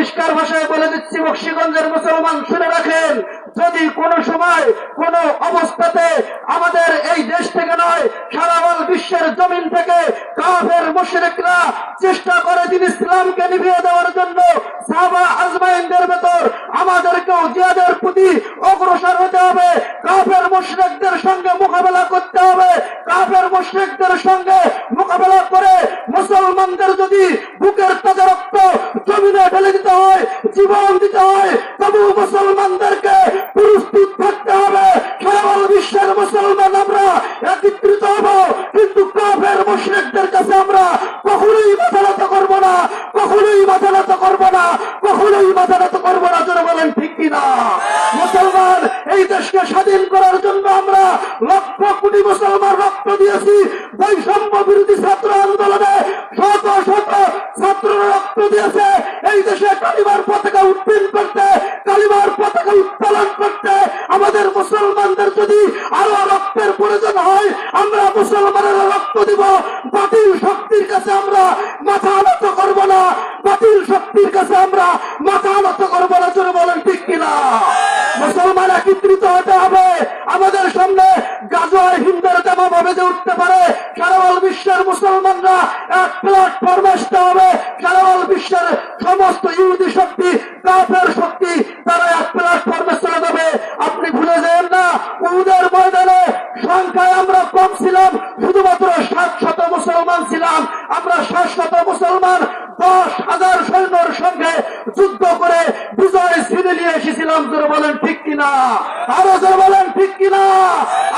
পরিষ্কার ভাষায় বলে দিচ্ছি বক্সিগঞ্জের মুসলমান শুনে রাখেন, যদি কোনো সময় কোন অবস্থাতে আমাদের এই দেশ থেকে নয়, সারা বিশ্বের জমিন থেকে কাফের মুশরিকরা চেষ্টা করে দিন ইসলামকে নিভিয়ে দেওয়ার জন্য সাবা আজমাইনদের ভেতর আমাদেরকেও জিহাদের প্রতি অগ্রসর হতে হবে। কাফের মুশরিকদের সঙ্গে মোকাবেলা করতে হবে। কাফের মুশরিকদের সঙ্গে মোকাবেলা করে মুসলমানদের যদি বুকের তাজা রক্ত জমিনে ঢেলে দিতে হয়, জীবন দিতে হয়, তবু মুসলমানদেরকে প্রস্তুত থাকতে হবে। সারা বিশ্বের মুসলমান আমরা একত্রিত হব, কিন্তু কাফের মুশরিকদের কাছে আমরা কখনোই মাথা করব না, কখনোই মাথা করব না, কখনোই মাথা করব না। যারা বলেন, ঠিক কিনা? দেশকে স্বাধীন করার জন্য আমরা লক্ষ কোটি মুসলমান রক্ত দিয়েছি। বৈষম্য বিরোধী ছাত্র আন্দোলনে শত শত ছাত্র রক্ত দিয়েছে। এই দেশে কালিমার পতাকা উত্তীর্ণ করতে, কালিমার পতাকা উত্তোলন করতে আমাদের মুসলমানদের যদি আরও রক্তের প্রয়োজন হয়, আমরা মুসলমানের রক্ত দিব। বাতিল শক্তির কাছে আমরা মাথা আনত করব না। বাতিল শক্তির কাছে আমরা মাথা আনত করব না জোরে বলেন ঠিক কিনা মুসলমান একত্রিত হতে হবে আমাদের সামনে গাজয় হিন্দের জামা উঠতে পারে। সারাওয়াল বিশ্বের মুসলমানরা এক প্ল্যাটফর্মে আসতে হবে। সারাওয়াল বিশ্বের সমস্ত ইহুদি শক্তি কাফের শক্তি তারা এক প্ল্যাটফর্মে চলে যাবে আপনি ভুলে যাবেন না উহুদের ময়দানে সংখ্যায় আমরা কম ছিলাম শুধুমাত্র সাত শত মুসলমান ছিলাম আমরা সাত শত মুসলমান দশ হাজার সৈন্যর সঙ্গে যুদ্ধ করে বিজয় ছিনে নিয়ে এসেছিলাম জোরে বলেন ঠিক কিনা? আরও জোরে বলেন ঠিক কিনা?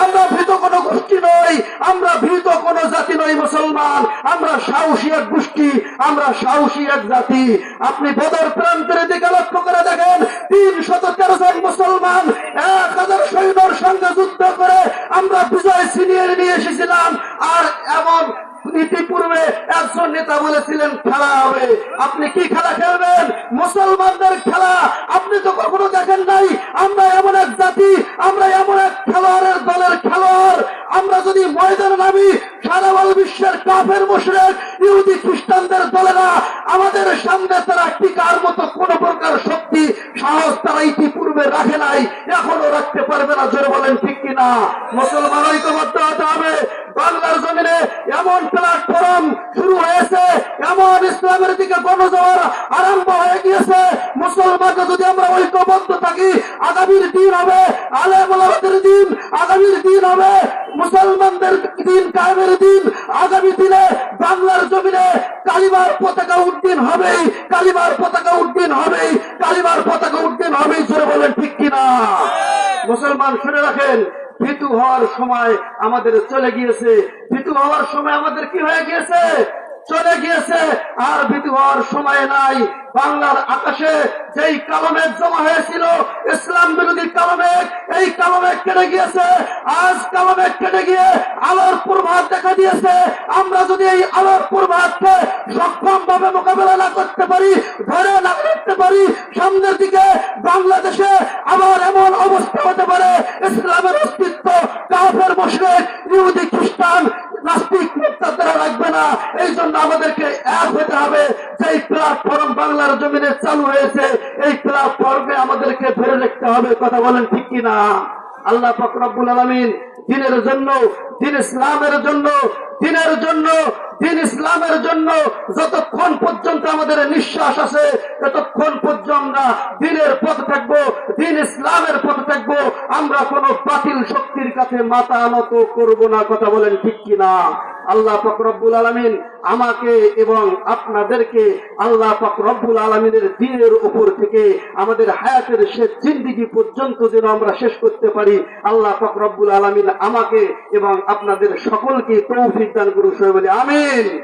আমরা ভীত কোনো গোষ্ঠী নই, আমরা ভীত কোনো জাতি নই মুসলমান। আমরা সাহসী এক গোষ্ঠী, আমরা সাহসী এক জাতি। আপনি বদর প্রান্তের দিকে লক্ষ্য করে দেখেন, তিন শত তেরো জন মুসলমান, এক হাজার সৈন্যর সঙ্গে যুদ্ধ করে আমরা বিজয় ছিনিয়ে নিয়ে এসেছিলাম। আর এমন ইতিপূর্বে একজন নেতা বলেছিলেন, খেলা হবে। আপনি কি খেলা খেলবেন? মুসলমানদের খেলা দেখেন নাই। আমরা এমন এক জাতি, আমরা এমন এক খেলোয়াড়ের দলের খেলোয়াড়। আমরা যদি ময়দানে নামি সারা বল বিশ্বের কাফের মুশরিক, ইহুদি খ্রিস্টানদের দলেরা, আমাদের সামনে তারা টিকার মতো কোন প্রকার শক্তি, সাহস তারা ইতিপূর্বে রাখে নাই, এখনও রাখতে পারবে না। জোরে বলেন ঠিক কিনা? মুসলমান ঐক্যবদ্ধ হতে হবে। বাংলার জমিনে এমন প্ল্যাটফর্ম শুরু হয়েছে এমন ইসলামের দিকে গণজোয়ার আরম্ভ হয়ে গিয়েছে। মুসলমানরা যদি আমরা ঐক্যবদ্ধ থাকি, আগামীর দিন হবে আলেমদের দিন, আগামীর দিন হবে মুসলমানদের দিন কায়েমের দিন। আগামী দিনে বাংলার জমিনে কালিমার পতাকা উদ্দিন হবেই, কালিমার পতাকা উদ্দিন হবেই, কালিমার পতাকা উদ্দিন হবেই, জোরে বলেন ঠিক কিনা? মুসলমান শুনে রাখেন, ভীতু হওয়ার সময় আমাদের চলে গিয়েছে। ভীতু হওয়ার সময় আমাদের কি হয়ে গিয়েছে? চলে গিয়েছে আর হওয়ার সময় নাই। বাংলার আকাশে যেই কালমেঘ জমা হয়েছিল, ইসলাম বিরোধী কালমেঘ এই কালমেঘ কেটে গিয়েছে। আজ কালমেঘ কেটে গিয়ে আলোর প্রভাত দেখা দিয়েছে। আমরা যদি এই আলোর প্রভাতকে সক্ষম ভাবে মোকাবেলা না করতে পারি, ধরে না রাখতে পারি, সামনের দিকে বাংলাদেশে আবার এমন অবস্থা হতে পারে, ইসলামের অস্তিত্ব কাফের মুশরিক ইহুদি খ্রিস্টান নাস্তিক মুক্তারা রাখবে না এই জন্য আমাদেরকে এক হতে হবে। যেই প্ল্যাটফর্ম বাংলার জমিনে চালু হয়েছে, এই প্ল্যাটফর্মে আমাদেরকে ধরে রাখতে হবে। কথা বলেন ঠিক কিনা আল্লাহ ফকরাবুল আলমিন দিনের জন্য, দিন ইসলামের জন্য, দিনের জন্য, দিন ইসলামের জন্য যতক্ষণ পর্যন্ত আমাদের নিঃশ্বাস আছে, ততক্ষণ পর্যন্ত আমরা দিনের পথ থাকব, দিন ইসলামের পথ থাকব। আমরা কোনো বাতিল শক্তির কাছে মাথা নত করব না। কথা বলেন ঠিক কিনা আল্লাহ ফকরব্বুল আলমিন আমাকে এবং আপনাদেরকে আল্লাহ ফকরব্বুল আলমিনের দিনের উপর থেকে আমাদের হায়াতের শেষ জিন্দিগি পর্যন্ত যেন আমরা শেষ করতে পারি। আল্লাহ ফকরব্বুল আলমিন আমাকে এবং আপনাদের সকলকে তৌফিক দান করুন সবাই বলে, আমিন।